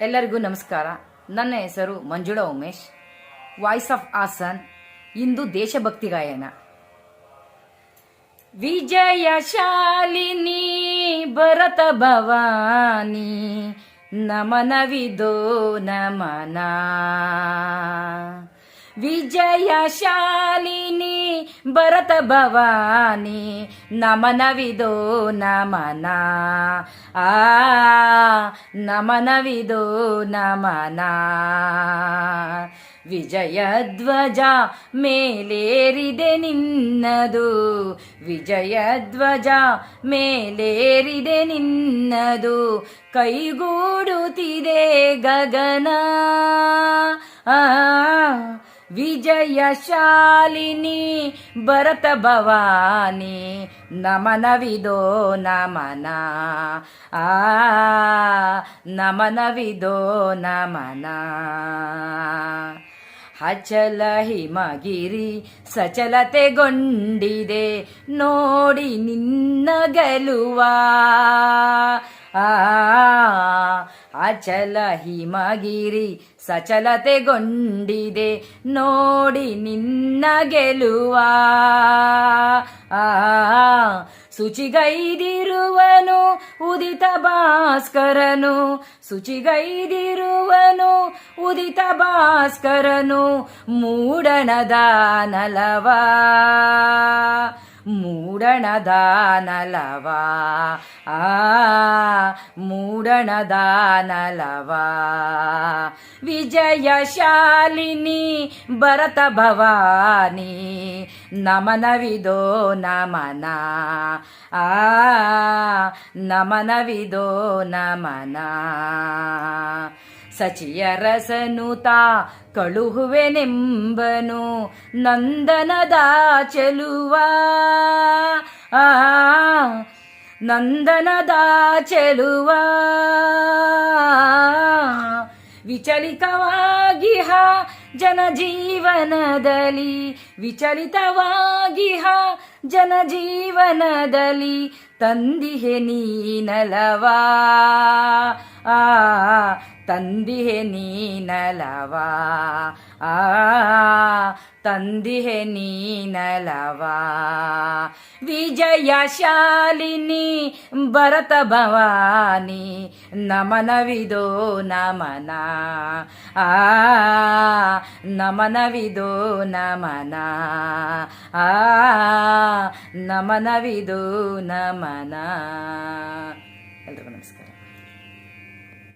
ಎಲ್ಲರಿಗೂ ನಮಸ್ಕಾರ. ನನ್ನ ಹೆಸರು ಮಂಜುಳಾ ಉಮೇಶ್. ವಾಯ್ಸ್ ಆಫ್ ಆಸನ್ ಇಂದು ದೇಶಭಕ್ತಿ ಗಾಯನ. ವಿಜಯ ಶಾಲಿನಿ ಭರತ ಭವಾನಿ, ನಮನವಿದೋ ನಮನ. ವಿಜಯಶಾಲಿನಿ ಭರತ ಭವಾನಿ ನಮನವಿದೋ ನಮನ. ಆ, ನಮನವಿದೋ ನಮನ. ವಿಜಯಧ್ವಜ ಮೇಲೇರಿದೆ ನಿನ್ನದು. ವಿಜಯಧ್ವಜ ಮೇಲೇರಿದೆ ನಿನ್ನದು. ಕೈಗೂಡುತ್ತಿದೆ ಗಗನ. ವಿಜಯಶಾಲಿನಿ ಭರತ ಭವಾನಿ, ನಮನವಿದೋ ನಮನ. ಆ, ನಮನವಿದೋ ನಮನ. ಅಚಲ ಹಿಮಗಿರಿ ಸಚಲತೆಗೊಂಡಿದೆ, ನೋಡಿ ನಿನ್ನ ಗೆಲುವ. ಆ ಅಚಲ ಹಿಮಗಿರಿ ಸಚಲತೆಗೊಂಡಿದೆ. ನೋಡಿ ನಿನ್ನ ಗೆಲುವ. ಶುಚಿಗೈದಿರುವನು ಉದಿತ ಭಾಸ್ಕರನು. ಶುಚಿಗೈದಿರುವನು ಉದಿತ ಭಾಸ್ಕರನು. ಮೂಡಣದ ನಲವಾ. ಮೂಡಣದ ನಲವಾ ಆ ಮೂಡಣದಾನಲವಾ. ವಿಜಯ ವಿಜಯಶಾಲಿನಿ ಭರತ ಭವಾನಿ ನಮನವಿದೋ ನಮನ. ಆ ನಮನವಿದೋ ನಮನ. ಸಚಿಯರಸನುತ ಕಳುಹುವೆನೆಂಬನು ನಂದನದ ಚೆಲುವ. ನಂದನದ ಚೆಲುವ. ವಿಚಲಿತವಾಗಿಹ ಜನಜೀವನದಲ್ಲಿ ವಿಚಲಿತವಾಗಿಹ ಜನಜೀವನದಲ್ಲಿ ತಂದಿಹೆ ನೀನಲವಾ. ಆ, ತಂದಿಹೆ ನೀನಲವಾ. ಆ, ತಂದಿಹೆ ನೀನಲವಾ. ವಿಜಯಶಾಲಿನಿ ಭರತ ಭವಾನಿ, ನಮನವಿದೋ ನಮನ. ಆ ನಮನವಿದೋ ನಮನ. ಆ ನಮನವಿದು ನಮನ. ಎಲ್ರಿಗೂ ನಮಸ್ಕಾರ.